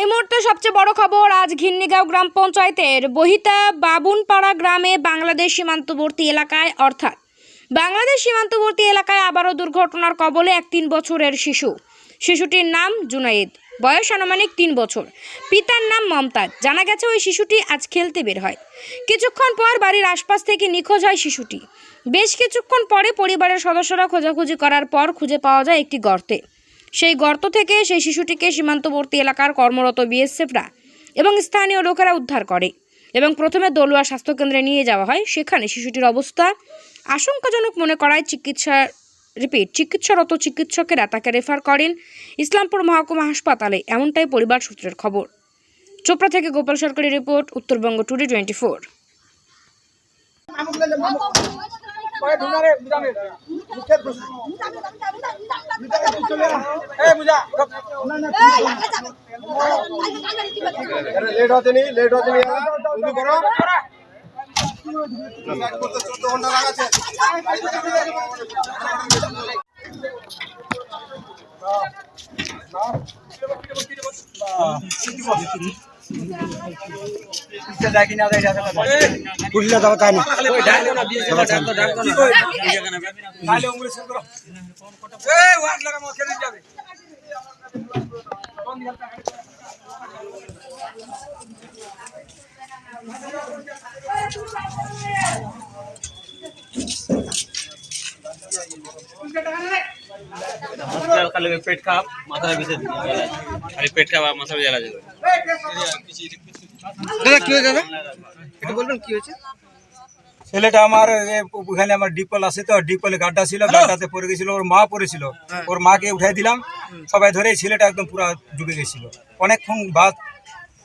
এই মুহূর্তে সবচেয়ে বড় খবর আজ ঘিন্নিগাঁও গ্রাম পঞ্চায়েতের বহিতা বাবুনপাড়া গ্রামে বাংলাদেশ সীমান্তবর্তী এলাকায়, অর্থাৎ বাংলাদেশ সীমান্তবর্তী এলাকায় আবারও দুর্ঘটনার কবলে এক তিন বছরের শিশু। শিশুটির নাম জুনাইদ বয়স আনুমানিক তিন বছর। পিতার নাম মমতাজ। জানা গেছে ওই শিশুটি আজ খেলতে বের হয়। কিছুক্ষণ পর বাড়ির আশপাশ থেকে নিখোঁজ হয় শিশুটি। বেশ কিছুক্ষণ পরে পরিবারের সদস্যরা খোঁজাখুঁজি করার পর খুঁজে পাওয়া যায় একটি গর্তে। সেই গর্ত থেকে সেই শিশুটিকে সীমান্তবর্তী এলাকার কর্মরত বিএসএফরা এবং স্থানীয় লোকেরা উদ্ধার করে এবং প্রথমে দলুয়া স্বাস্থ্যকেন্দ্রে নিয়ে যাওয়া হয়। সেখানে শিশুটির অবস্থা আশঙ্কাজনক মনে করায় চিকিৎসা রিপিট, চিকিৎসারত চিকিৎসকেরা তাকে রেফার করেন ইসলামপুর মহকুমা হাসপাতালে। এমনটাই পরিবার সূত্রের খবর। চোপড়া থেকে গোপাল সরকারি report, Uttarbanga today twenty four. Late হতে নি লেট হতে নি উঁচু করো। চোদ্দ ঘণ্টা লাগাচ্ছে পুলিশে যাব তাই না হসপিটাল খালি ওই পেট খারাপ মাথা বিষে খালি পেট খারাপ আর মাথা জ্বালা যাবে দাদা কি হয়েছে দাদা? একটু বলবেন কি হয়েছে? ছেলেটা আমার ওখানে আমার ডিপল আছে তো ডিপলে গাড্ডা ছিল গাড্ডাতে পড়ে গেছিল ওর মা পড়েছিল। ওর মাকে উঠাই দিলাম সবাই ধরে ছেলেটা একদম পুরো ডুবে গেছিল। অনেকক্ষণ বাদ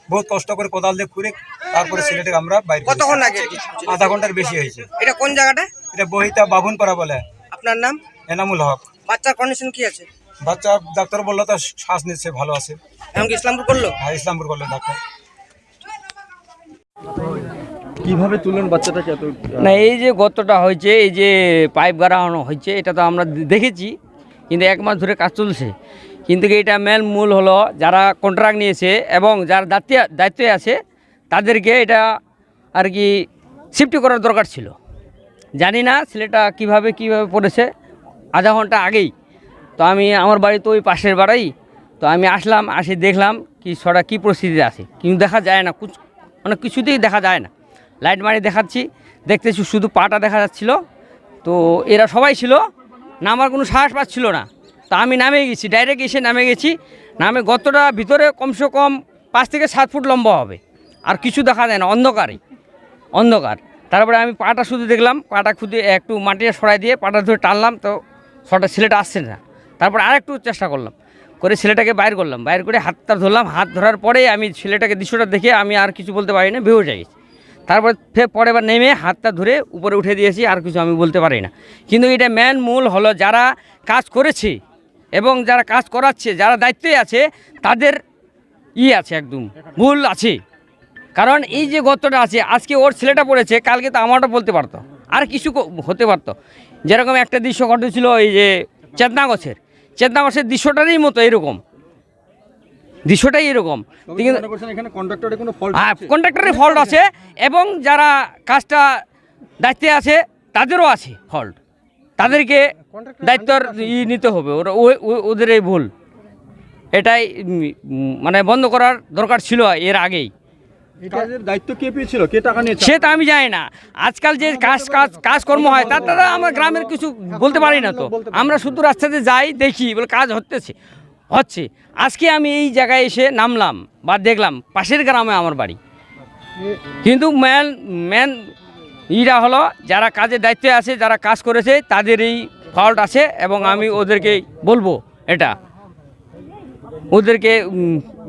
বহুত কষ্ট করে কোদাল দিয়ে খুঁড়ে তারপরে ছেলেটাকে আমরা বাইরে কতক্ষণ আগে? আধা ঘণ্টার বেশি হয়েছে। এটা কোন জায়গাটা? এটা বহিতা বাবুন পাড়া বলে। আপনার নাম? এনামুল হক। বাচ্চার কন্ডিশন কি আছে? বাচ্চা ডাক্তার বলল তো শ্বাস নিচ্ছে ভালো আছে। এমনকি ইসলামপুর করল? হ্যাঁ ইসলামপুর করল ডাক্তার। কীভাবে তুললেন বাচ্চাটাকে এত না এই যে গর্তটা হয়েছে এই যে পাইপ গাড়ানো হয়েছে এটা তো আমরা দেখেছি কিন্তু এক মাস ধরে কাজ চলছে। কিন্তু কি এটা মেন মূল হলো যারা কন্ট্রাক্ট নিয়েছে এবং যারা দায়িত্বে দায়িত্বে আছে তাদেরকে এটা আর কি শিফট করার দরকার ছিল। জানি না ছেলেটা কীভাবে কীভাবে পড়েছে আধা ঘণ্টা আগেই। তো আমি আমার বাড়ি তো ওই পাশের বাড়াই তো আমি আসলাম, আসে দেখলাম কি ছটা কী পরিস্থিতিতে আছে। কিন্তু দেখা যায় না, কুছ মানে কিছুতেই দেখা যায় না। লাইট মারি দেখাচ্ছি, দেখতেছি শুধু পাটা দেখা যাচ্ছিল। তো এরা সবাই ছিল, নামার কোনো সাহস পাচ্ছিল না। তা আমি নামে গেছি, ডাইরেক্ট এসে নামে গেছি। নামে গতটা ভিতরে কমসে কম পাঁচ থেকে সাত ফুট লম্বা হবে। আর কিছু দেখা যায় না, অন্ধকারে, অন্ধকার। তারপরে আমি পাটা শুধু দেখলাম, পাটা খুঁজে একটু মাটিতে সরাই দিয়ে পাটা ধরে টানলাম, তো ছটা ছেলেটা আসছে না। তারপর আর একটু চেষ্টা করলাম। করে ছেলেটাকে বাইর করলাম। বাইর করে হাতটা ধরলাম। হাত ধরার পরে আমি ছেলেটাকে দৃশ্যটা দেখে আমি আর কিছু বলতে পারি না বেহো যাই তারপর ফের পরে বার নেমে হাতটা ধরে উপরে উঠে দিয়েছি, আর কিছু আমি বলতে পারি না। কিন্তু এটা ম্যান মূল হলো যারা কাজ করেছে এবং যারা কাজ করাচ্ছে, যারা দায়িত্বে আছে, তাদের ই আছে একদম, ভুল আছে। কারণ এই যে গর্তটা আছে, আজকে ওর ছেলেটা পড়েছে, কালকে তো আমারটা বলতে পারতো। আর কিছু হতে পারতো। যেরকম একটা দৃশ্য ঘটেছিল এই যে চেতনা গছের। চেতনা গছের দৃশ্যটারই মতো এরকম। দৃশ্যটাই এরকম। হ্যাঁ কন্ট্রাক্টরের ফল্ট আছে এবং যারা কাজটা দায়িত্বে আছে তাদেরও আছে ফল্ট তাদেরকে দায়িত্বর ই নিতে হবে। ওরা ওদের এই ভুল। এটাই মানে বন্ধ করার দরকার ছিল এর আগেই। সেটা আমি জানি না। আজকাল যে কাজ কাজ কাজকর্ম হয় তার আমরা গ্রামের কিছু বলতে পারি না তো। আমরা শুধু রাস্তাতে যাই দেখি বলে কাজ হতেছে হচ্ছে। আজকে আমি এই জায়গায় এসে নামলাম বা দেখলাম পাশের গ্রামে আমার বাড়ি। কিন্তু মেন মেন ইটা হলো যারা কাজের দায়িত্বে আছে যারা কাজ করেছে তাদের এই ফল্ট আছে এবং আমি ওদেরকে বলব এটা। ওদেরকে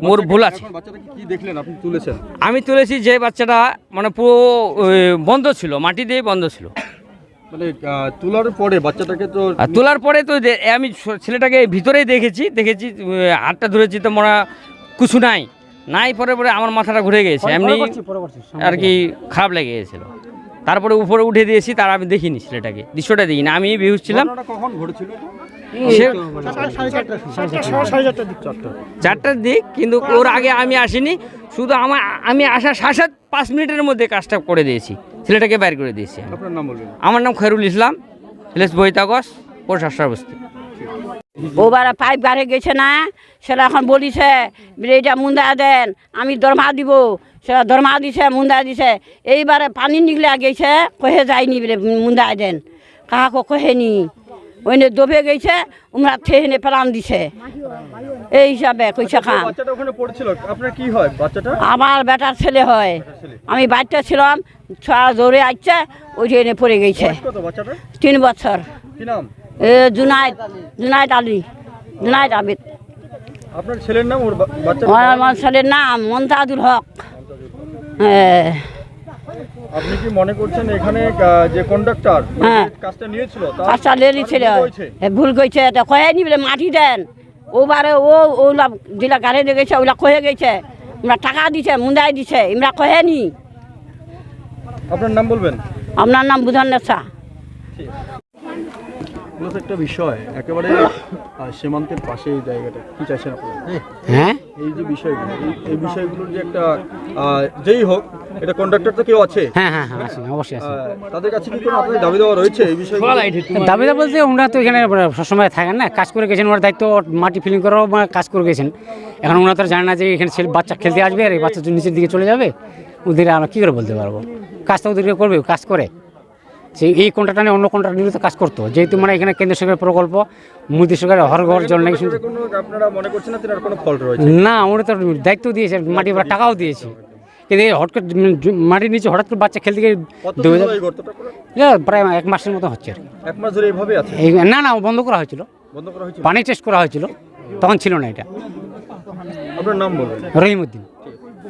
মোর ভুল আছে। এখন বাচ্চাটাকে কি দেখলেন? আপনি তুলেছেন? আমি তুলেছি যে বাচ্চাটা মানে পুরো বন্ধ ছিল মাটি দিয়ে বন্ধ ছিল। মানে তোলার পরে বাচ্চাটাকে তো তোলার পরে তো আমি ছেলেটাকে ভিতরেই দেখেছি দেখেছি হাতটা ধরেছি তো মনে হয় কিছু নাই। নাই পরে পরে আমার মাথাটা ঘুরে গেছে এমনি আর কি খারাপ লেগে গেছিল। তারপরে উপরে উঠে দিয়েছি তার আমি দেখিনি ছেলেটাকে দৃশ্যটা দেখিনি আমি বেহুশ ছিলাম। কখন ঘটেছিল চারটার দিক। কিন্তু ওর আগে আমি আসিনি। শুধু আমার আমি আসার সাথে সাত পাঁচ মিনিটের মধ্যে কাজটা করে দিয়েছি। ছেলেটাকে বাইর করে দিয়েছি আমার নাম খেরুল ইসলাম ছেলেস বৈতাগস প্রশাসন বস্তি ওবার পাইপ গাড়ে গেছে না? সেটা এখন বলিছে বলে এটা মুন্দা দেন আমি দরমা দিব। সেটা দরমা দিছে মুন্দা দিছে। এইবারে পানি নিগলে গেছে কহে যায়নি বলে মুন্দা দেন। কাহাকে কহেনি। ওইনে দবে গেছে উমরা থেনে পেলাম দিছে। এই হিসাবে কইছে খান। বাচ্চাটা ওখানে পড়েছিল আপনার কি হয় বাচ্চাটা? আমার বেটার ছেলে হয়। আমি বাচ্চা ছিলাম ছোয়া জোরে আসছে ওই এনে পড়ে গেছে। তিন বছর। এ জুনাইদ জুনাইদ আলী জুনাইদ আবিদ। আপনার ছেলের নাম আমার ছেলের নাম মমতাজুল হক। হ্যাঁ। আপনি কি মনে করছেন এখানে যে কন্ডাক্টর হ্যাঁ। কাজটা নিয়েছিল পাঁচটা লেলি ভুল ভুল কইছে। তো কয়ে নি বলে মাটি দেন। ওবারে ও ওলা যেটা গাড়ি দিয়ে গেছে ওলা কয়ে গেছে। আমরা টাকা দিছে মুন্দাই দিছে আমরা কহে নি। আপনার নাম বলবেন? আপনার নাম বুঝান নেশা। একটা বিষয় একেবারে সীমান্তের পাশে এই জায়গাটা কি চাইছেন আপনারা? হ্যাঁ? এই যে বিষয়গুলো এই- বিষয়গুলোর যে একটা যেই হোক এটা কন্ডাক্টর তো কেউ আছে? হ্যাঁ হ্যাঁ হ্যাঁ আছে, অবশ্যই আছে। তাদের কাছে কি কোনো আপনাদের দাবি দেওয়া রয়েছে এই বিষয়গুলো? দাবিদা বলতে ওনারা তো এখানে সবসময় থাকেন না কাজ করে গেছেন ওনার দায়িত্ব মাটি ফিলিং করাও বা কাজ করে গেছেন। এখন ওনারা তো জানে না যে এখানে ছেলে বাচ্চা খেলতে আসবে আর এই বাচ্চা নিচের দিকে চলে যাবে ওদের আমরা কী করে বলতে পারব? কাজ তো ওদেরকে করবে কাজ করে। সেই এই কন্ট্রাক্টটা নিয়ে অন্য কন্ট্রাক্ট নিলে তো কাজ করতো। যেহেতু মানে এখানে কেন্দ্র সরকারের প্রকল্প মোদী সরকারের হর ঘর জল নাকি শুনতে আপনারা মনে করছেন না তেনার কোনো ফল্ট রয়েছে? না ওরা তো দায়িত্ব দিয়েছে মাটি টাকাও দিয়েছে। কিন্তু এই হঠাৎ মাটির নিচে হঠাৎ করে বাচ্চা খেলতে গিয়ে প্রায় এক মাসের মতো হচ্ছে আর কি। এক মাস ধরে এইভাবে আছে? না না বন্ধ করা হয়েছিল। বন্ধ করা হয়েছিল? পানি টেস্ট করা হয়েছিল তখন ছিল না এটা। আপনার নাম রহিমউদ্দিন।